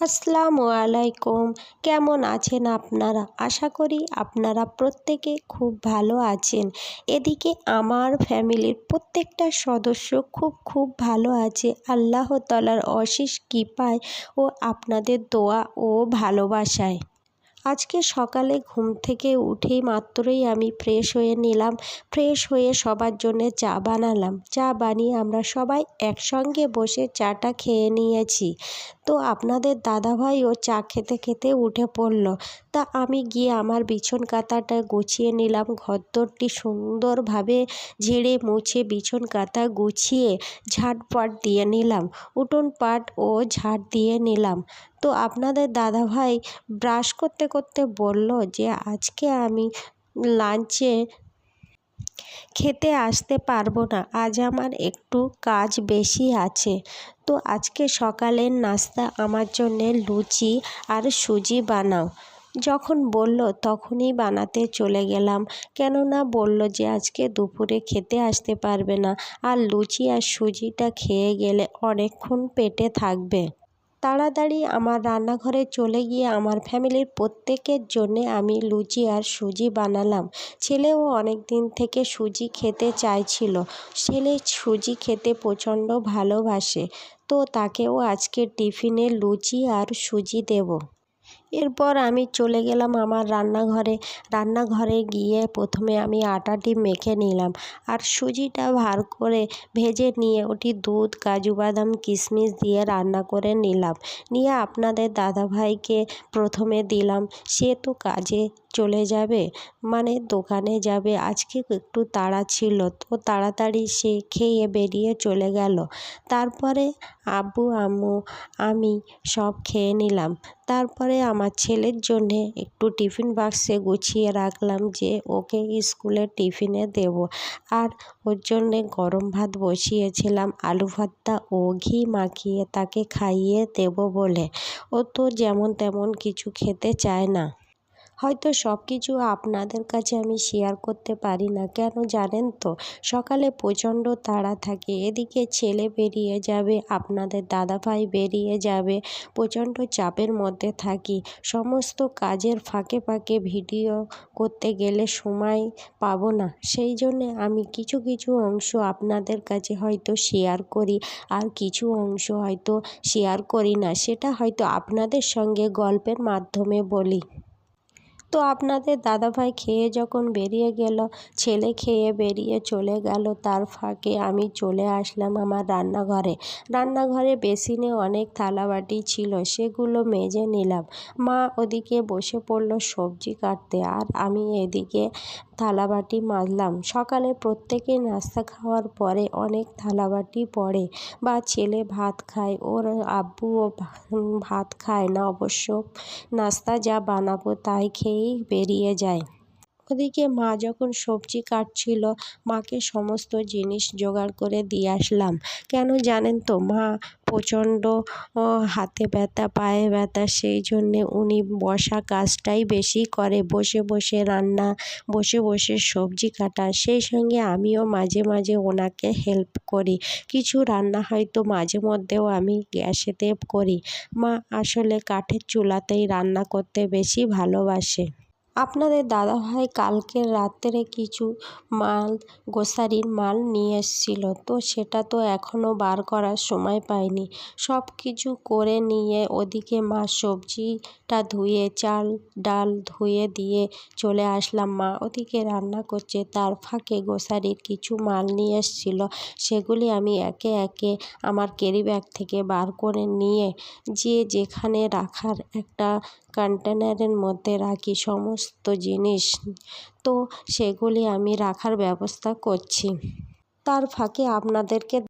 আসসালামু আলাইকুম। কেমন আছেন আপনারা? আশা করি আপনারা প্রত্যেকে খুব ভালো আছেন। এদিকে আমার ফ্যামিলির প্রত্যেকটা সদস্য খুব খুব ভালো আছে। আল্লাহ তালার অশেষ কৃপায় ও আপনাদের দোয়া ও ভালোবাসায়। আজকে সকালে ঘুম থেকে উঠেই মাত্রই আমি ফ্রেশ হয়ে নিলাম। ফ্রেশ হয়ে সবার জন্যে চা বানালাম। চা বানিয়ে আমরা সবাই একসঙ্গে বসে চাটা খেয়ে নিয়েছি। তো আপনাদের দাদাভাইও চা খেতে খেতে উঠে পড়ল। তা আমি গিয়ে আমার বিছন কাতাটা গুছিয়ে নিলাম। ঘরদোরটি সুন্দরভাবে ঝেড়ে মুছে বিছন কাতা গুছিয়ে ঝাড়পাট দিয়ে নিলাম। উঠোন পাট ও ঝাড় দিয়ে নিলাম। তো আপনাদের দাদাভাই ব্রাশ করতে করতে বলল যে, আজকে আমি লাঞ্চে খেতে আসতে পারব না। আজ আমার একটু কাজ বেশি আছে। তো আজকে সকালের নাস্তা আমার জন্যে লুচি আর সুজি বানাও। যখন বলল তখনই বানাতে চলে গেলাম। কেননা বলল যে, আজকে দুপুরে খেতে আসতে পারবে না। আর লুচি আর সুজিটা খেয়ে গেলে অনেকক্ষণ পেটে থাকবে। তাড়াতাড়ি আমার রান্নাঘরে চলে গিয়ে আমার ফ্যামিলির প্রত্যেকের জন্যে আমি লুচি আর সুজি বানালাম। ছেলেও অনেক দিন থেকে সুজি খেতে চাইছিল। ছেলে সুজি খেতে প্রচণ্ড ভালোবাসে। তো তাকেও আজকে টিফিনে লুচি আর সুজি দেবো। এরপর আমি চলে গেলাম আমার রান্নাঘরে। রান্নাঘরে গিয়ে প্রথমে আমি আটাটি মেখে নিলাম আর সুজিটা ভার করে ভেজে নিয়ে ওটি দুধ, কাজু বাদাম, কিশমিশ দিয়ে রান্না করে নিলাম। নিয়ে আপনাদের দাদাভাইকে প্রথমে দিলাম। সে তো কাজে চলে যাবে? মানে দোকানে যাবে। আজকে একটু তাড়া ছিল তো তাড়াতাড়ি সে খেয়ে বেরিয়ে চলে গেল। তারপরে, আব্বু, আম্মু, আমি সব খেয়ে নিলাম। তারপরে আমার ছেলের জন্যে একটু টিফিন বাক্সে গুছিয়ে রাখলাম যে ওকে স্কুলে টিফিনে দেব। আর ওর জন্যে গরম ভাত বসিয়েছিলাম, আলু ভাতটা ও ঘি মাখিয়ে তাকে খাইয়ে দেব বলে। ও তো যেমন তেমন কিছু খেতে চায় না। হয়তো সব কিছু আপনাদের কাছে আমি শেয়ার করতে পারি না। কেন জানেন তো? সকালে প্রচণ্ড তাড়া থাকে। এদিকে ছেলে বেরিয়ে যাবে, আপনাদের দাদাভাই বেরিয়ে যাবে, প্রচণ্ড চাপের মধ্যে থাকি। সমস্ত কাজের ফাঁকে ফাঁকে ভিডিও করতে গেলে সময় পাবো না। সেই জন্যে আমি কিছু কিছু অংশ আপনাদের কাছে হয়তো শেয়ার করি, আর কিছু অংশ হয়তো শেয়ার করি না। সেটা হয়তো আপনাদের সঙ্গে গল্পের মাধ্যমে বলি। তো আপনাদের দাদাভাই খেয়ে যখন বেরিয়ে গেল, ছেলে খেয়ে বেরিয়ে চলে গেল, তার ফাঁকে আমি চলে আসলাম আমার রান্নাঘরে। রান্নাঘরে বেসিনে অনেক থালাবাটি ছিল, সেগুলো মেজে নিলাম। মা ওদিকে বসে পড়ল সবজি কাটতে আর আমি এদিকে থালাবাটি মাজলাম। সকালে প্রত্যেকে নাস্তা খাওয়ার পরে অনেক থালাবাটি পড়ে বা ছেলে ভাত খায়, ওর আব্বুও ভাত খায় না, অবশ্য নাস্তা যা বানাবো তাই बैरिए जाए। ওদিকে মা যখন সবজি কাটছিল, মাকে সমস্ত জিনিস জোগাড় করে দিয়ে আসলাম। কেন জানেন তো, মা প্রচণ্ড হাতে ব্যথা, পায়ে ব্যথা, সেই জন্যে উনি বসা কাজটাই বেশি করে। বসে বসে রান্না, বসে বসে সবজি কাটা, সেই সঙ্গে আমিও মাঝে মাঝে ওনাকে হেল্প করি। কিছু রান্না হয়তো মাঝে মধ্যেও আমি গ্যাসেতে করি। মা আসলে কাঠের চুলাতেই রান্না করতে বেশি ভালোবাসে। আপনাদের দাদাভাই কালকের রাত্রে কিছু মাল, গ্রোসারির মাল নিয়ে এসেছিল, তো সেটা তো এখনও বার করার সময় পাইনি। সব কিছু করে নিয়ে ওদিকে মা সবজিটা ধুয়ে, চাল, ডাল ধুয়ে দিয়ে চলে আসলাম। মা ওদিকে রান্না করছে, তার ফাঁকে গ্রোসারির কিছু মাল নিয়ে এসেছিল। সেগুলি আমি একে একে আমার ক্যারি ব্যাগ থেকে বার করে নিয়ে যে যেখানে রাখার একটা কন্টেনারের মধ্যে রাখি সমস্ত জিনিস। তো সেগুলি আমি রাখার ব্যবস্থা করছি। তার ফাঁকে আপনাদেরকে